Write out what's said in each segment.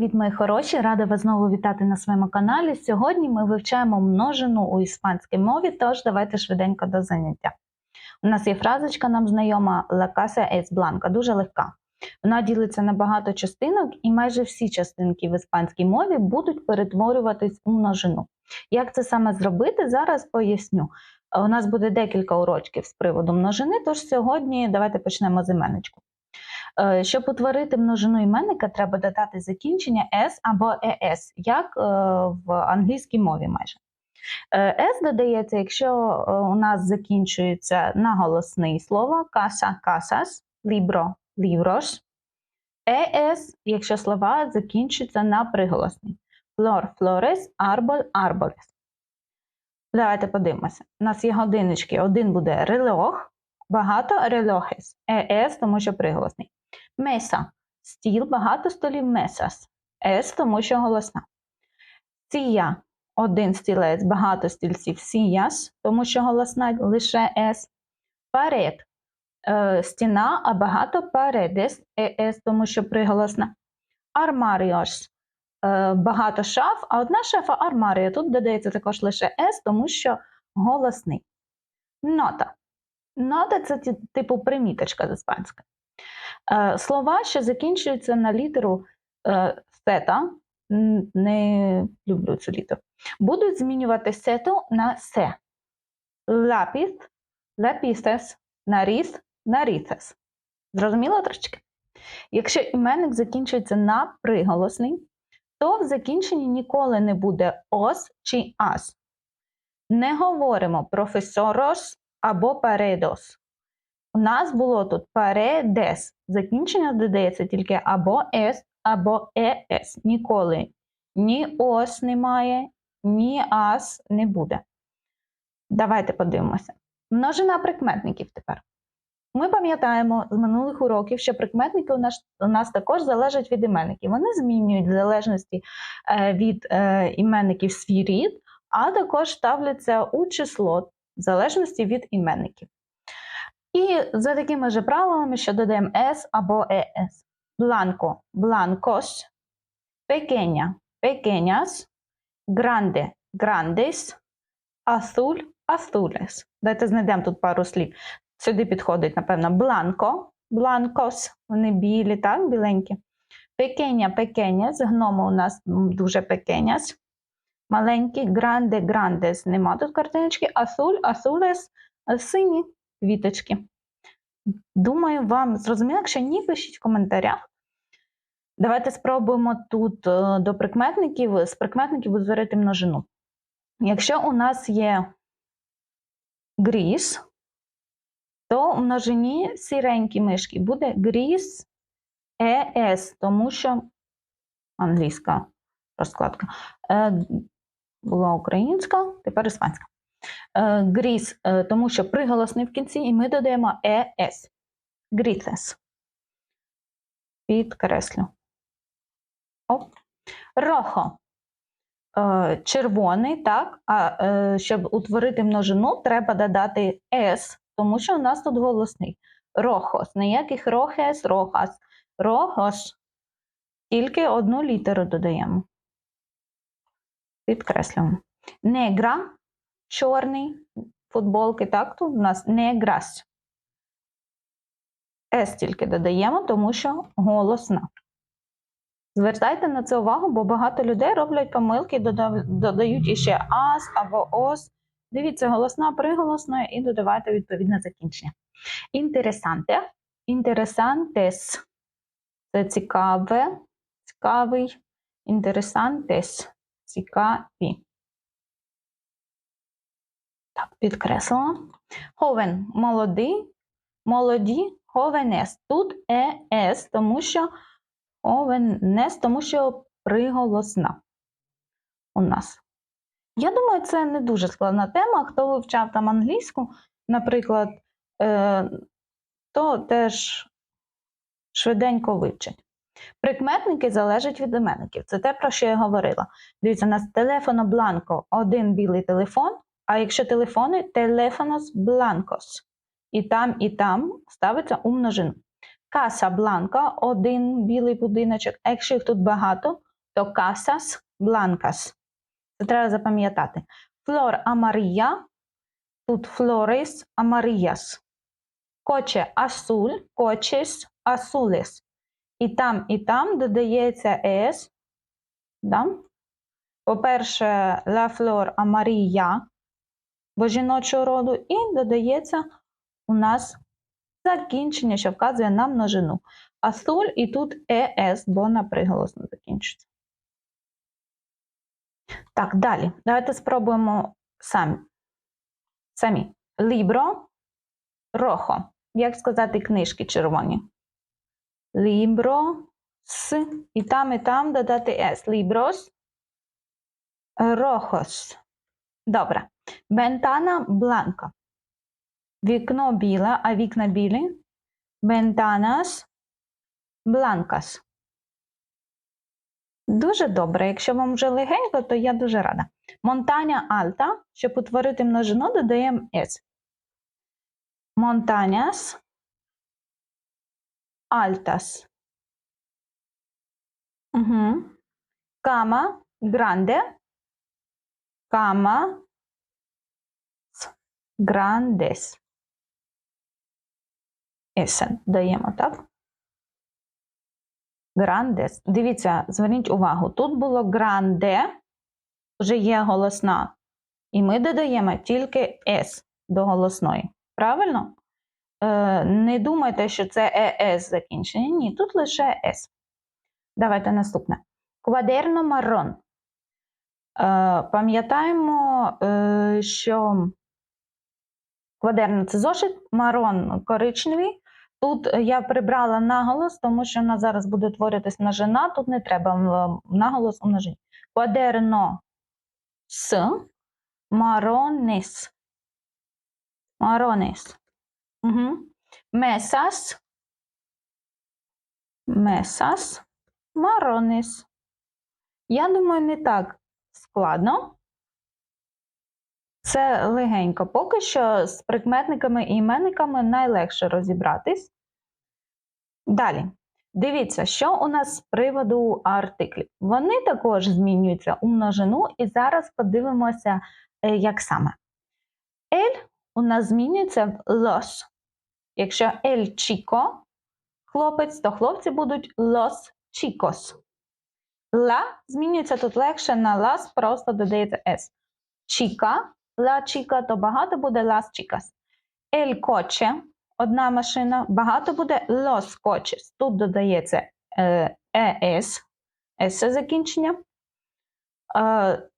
привіт, мої хороші! Рада вас знову вітати на своєму каналі. Сьогодні ми вивчаємо множину у іспанській мові, тож давайте швиденько до заняття. У нас є фразочка нам знайома La casa es blanca, дуже легка. Вона ділиться на багато частинок, і майже всі частинки в іспанській мові будуть перетворюватись у множину. Як це саме зробити, зараз поясню. У нас буде декілька урочків з приводу множини, тож сьогодні давайте почнемо з іменечку. Е, Щоб утворити множину іменника, треба додати закінчення s або es, як е, в англійській мові майже. Е, S додається, якщо е, у нас закінчується на голосний слово casa, casas, libro, libros. ES, якщо слова закінчуються на приголосний. Flor, flores, arbol, arboles. Давайте подивимося. У нас є годиночки. Один буде релох, багато релохес. ES, тому що приголосний. Меса стіл, багато столів месас. С, тому що голосна. Сія один стілець, багато стільців сіяс, тому що голосна лише С. Парет е, стіна, а багато паредес ес, тому що приголосна. Армаріос е, багато шаф, а одна шафа армарія. Тут додається також лише С, тому що голосний. Нота. Нота це типу приміточка з іспанської. Е, Слова, що закінчуються на літеру е, сета, не люблю цю літеру, будуть змінювати сету на се. Лапіс, лапісес, наріс, наріцес. Зрозуміло трошки? Якщо іменник закінчується на приголосний, то в закінченні ніколи не буде ос чи ас. Не говоримо професорос або паредос. У нас було тут паредес. Закінчення додається тільки або с, або ес. Ніколи ні ос немає, ні ас не буде. Давайте подивимося. Множина прикметників тепер. Ми пам'ятаємо з минулих уроків, що прикметники у нас, у нас також залежать від іменників. Вони змінюють в залежності е, від е, іменників свій рід, а також ставляться у число в залежності від іменників. І за такими же правилами, що додаємо S або ES. Бланко blancos, pequeña pequeñas, grande grandes, azul azules. Дайте знайдемо тут пару слів. Сюди підходить, напевно, бланко, blancos, вони білі, так, біленькі. Pequeña pequeñas, гноми у нас дуже pequeñas. Маленькі, grande grandes, нема тут картиночки, azul azules, сині квіточки. Думаю, вам зрозуміло, якщо ні, пишіть в коментарях. Давайте спробуємо тут е, до прикметників, з прикметників утворити множину. Якщо у нас є гріс, то в множині сіренькі мишки буде гріс ес, тому що англійська розкладка. Е, Була українська, тепер іспанська. Е, Гріс, е, тому що приголосний в кінці, і ми додаємо ес. Гріцес. Підкреслю. Оп. Рохо. Е, Червоний, так. А е, щоб утворити множину, треба додати с, тому що у нас тут голосний. Рохос. Ніяких рохес, рохас. Рохос. Тільки одну літеру додаємо. Підкреслюємо. Негра чорний, футболки, так, тут у нас неграс. С тільки додаємо, тому що голосна. Звертайте на це увагу, бо багато людей роблять помилки, додають іще ас або ос. Дивіться, голосна, приголосна і додавайте відповідне закінчення. Інтересанте. Інтересантес. Це цікаве, цікавий. Інтересантес. Цікаві. Підкреслила. Ховен молодий, молоді, ховенес. Тут ес, тому що ховенес, тому що приголосна у нас. Я думаю, це не дуже складна тема. Хто вивчав там англійську, наприклад, е, то теж швиденько вивчать. Прикметники залежать від іменників. Це те, про що я говорила. Дивіться, у нас телефоно бланко один білий телефон, а якщо телефони телефонос бланкос. І там, і там ставиться у множину. Каса бланка один білий будиночок, а якщо їх тут багато, то casas blancas. Це треба запам'ятати. Flor amarilla, тут flores amarillas. Coche azul, coches azules. І там, і там додається es. Да? По-перше, la flor amarilla, бо жіночого роду, і додається у нас закінчення, що вказує на множину. Азуль і тут es, бо на приголосно закінчиться. Так, далі. Давайте спробуємо самі. Самі. Libro, рохо. Як сказати книжки червоні? Libro, с, і там, і там додати s. Libros, rojos. Добре. Ventana blanca. Вікно біле, а вікна білі. Ventanas blancas. Дуже добре. Якщо вам вже легенько, то я дуже рада. Монтаня альта, щоб утворити множину, додаємо S. Montañas altas. Угу. Cama grande. Cama grandes. Есе даємо, так? Грандес. Дивіться, зверніть увагу, тут було гранде, вже є голосна. І ми додаємо тільки С до голосної. Правильно? Е, не думайте, що це ЕС закінчення. Ні, тут лише С. Давайте наступне. Квадерно марон. Е, пам'ятаємо, е, що квадерно це зошит, марон коричневий. Тут я прибрала наголос, тому що в нас зараз буде утворюватись множина, тут не треба наголос у множині. Квадерно с маронес. Маронес. Угу. Месас. Месас. Маронес. Я думаю, не так складно. Це легенько. Поки що з прикметниками і іменниками найлегше розібратись. Далі. Дивіться, що у нас з приводу артиклів. Вони також змінюються у множину, і зараз подивимося, е, як саме. Ель у нас змінюється в los. Якщо ель chico хлопець, то хлопці будуть los chicos. Ла змінюється тут легше на лас, просто додається s. Чіка, ла чіка, то багато буде las chicas. El coche – одна машина, багато буде los coches. Тут додається е, es, s закінчення. Е,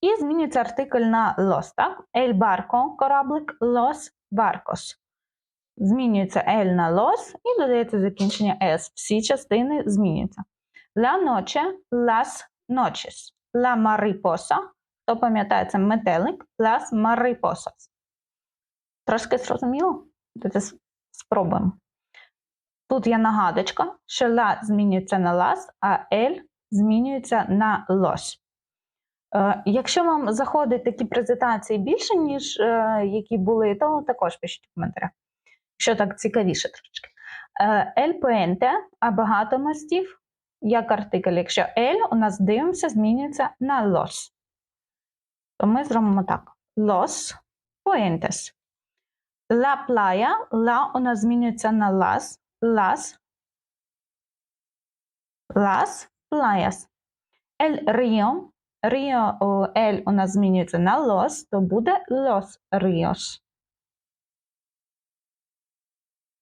і змінюється артикль на los, так? El barco – кораблик, los barcos. Змінюється el на los і додається закінчення s. Всі частини змінюються. La noche – las noches. La mariposa – хто пам'ятає, це метелик, las mariposas. Трошки зрозуміло? Спробуємо. Тут є нагадочка, що la змінюється на las, а el змінюється на los. Е, Якщо вам заходять такі презентації більше, ніж е, які були, то також пишіть в коментарях. Якщо так цікавіше трошки. Е, El puente, а багато мостів, як артикль. Якщо el, у нас дивимося, змінюється на los. То ми зробимо так: Los puentes. La playa, la у нас змінюється на las, las, las playas. El río, río, el у нас змінюється на los, то буде los ríos.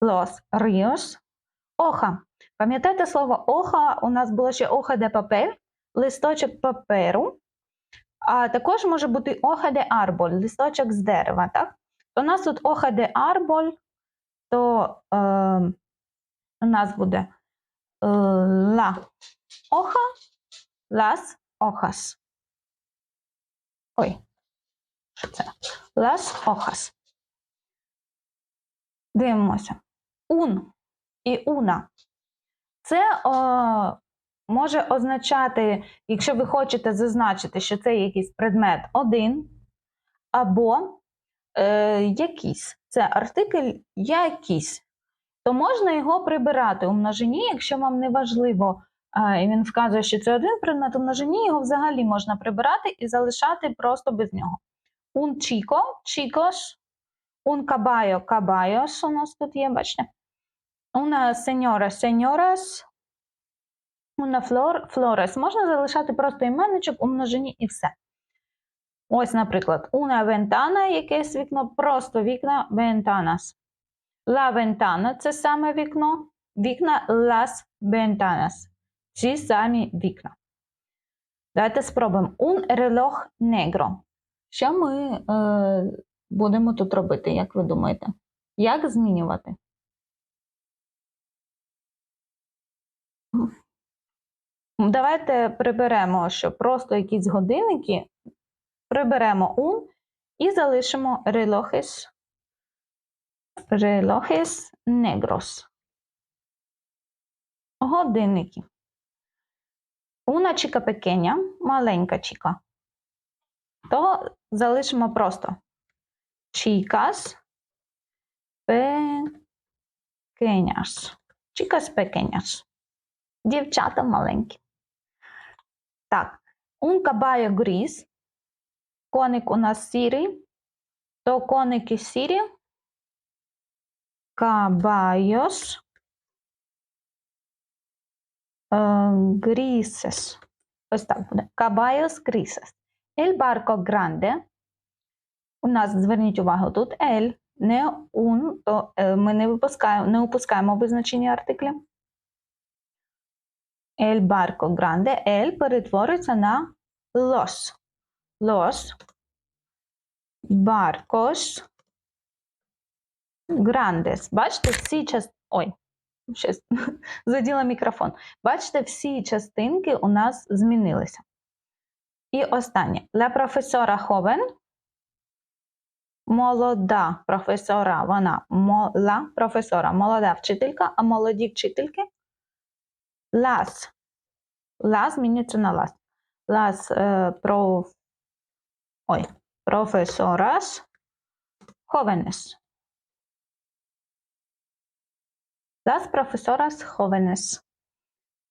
Los ríos. Оха. Пам'ятаєте слово оха? У нас було ще оха де папер, листочок паперу. А також може бути оха де арболь, листочок з дерева, так? У нас тут оха де арболь, то е, у нас буде е, ла оха, лас охас. Ой, що це? Лас охас. Дивимося. Ун і уна. Це о, може означати, якщо ви хочете зазначити, що це якийсь предмет один, або е, якийсь. Це артикль якийсь. То можна його прибирати у множині, якщо вам не важливо І він вказує, що це один предмет у множині, його взагалі можна прибирати і залишати просто без нього. Un chico, chicos, un caballo, caballos у нас тут є, бачите? Una señora, señoras, una flor, flores. Можна залишати просто іменничок у множині і все. Ось, наприклад, una ventana, якесь вікно, просто вікна ventanas. La ventana це саме вікно, вікна las ventanas. Ці самі вікна. Давайте спробуємо. Un reloj negro. Що ми е, будемо тут робити, як ви думаєте? Як змінювати? Давайте приберемо, що просто якісь годинники, приберемо un і залишимо relojes, relojes negros. Годинники. Una chica pequeña, маленька чіка. То залишимо просто chicas pequeñas. Chicas pequeñas. Дівчата маленькі. Так, un caballo gris. Коник у нас сірий. То коники сірі. Caballos е, grises. Ось так буде. Caballos grises. El barco grande. У нас, зверніть увагу, тут el, не un, то е, ми не випускаємо, не опускаємо визначення артикля. El barco grande, el перетворюється на los. Los barcos grandes. Бачите, всі час... Ой, щось заділа мікрофон. Бачите, всі частинки у нас змінилися. І останнє. La profesora joven. Молода професора, вона мола професора, молода вчителька, а молоді вчительки las. Las змінюється на las. Las е, про... Ой, profesoras jóvenes. Las profesoras jóvenes.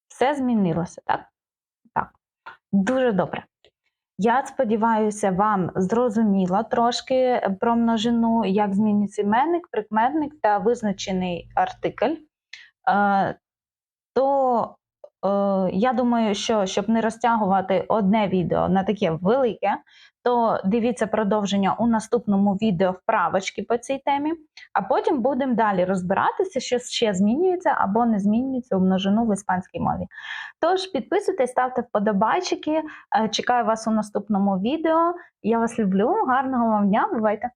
Все змінилося, так? Так. Дуже добре. Я сподіваюся, вам зрозуміло трошки про множину, як змінюється іменник, прикметник та визначений артикль. То е, я думаю, що щоб не розтягувати одне відео на таке велике, то дивіться продовження у наступному відео вправочки по цій темі, а потім будемо далі розбиратися, що ще змінюється або не змінюється у множину в іспанській мові. Тож підписуйтесь, ставте вподобайчики. Е, Чекаю вас у наступному відео. Я вас люблю. Гарного вам дня. Бувайте!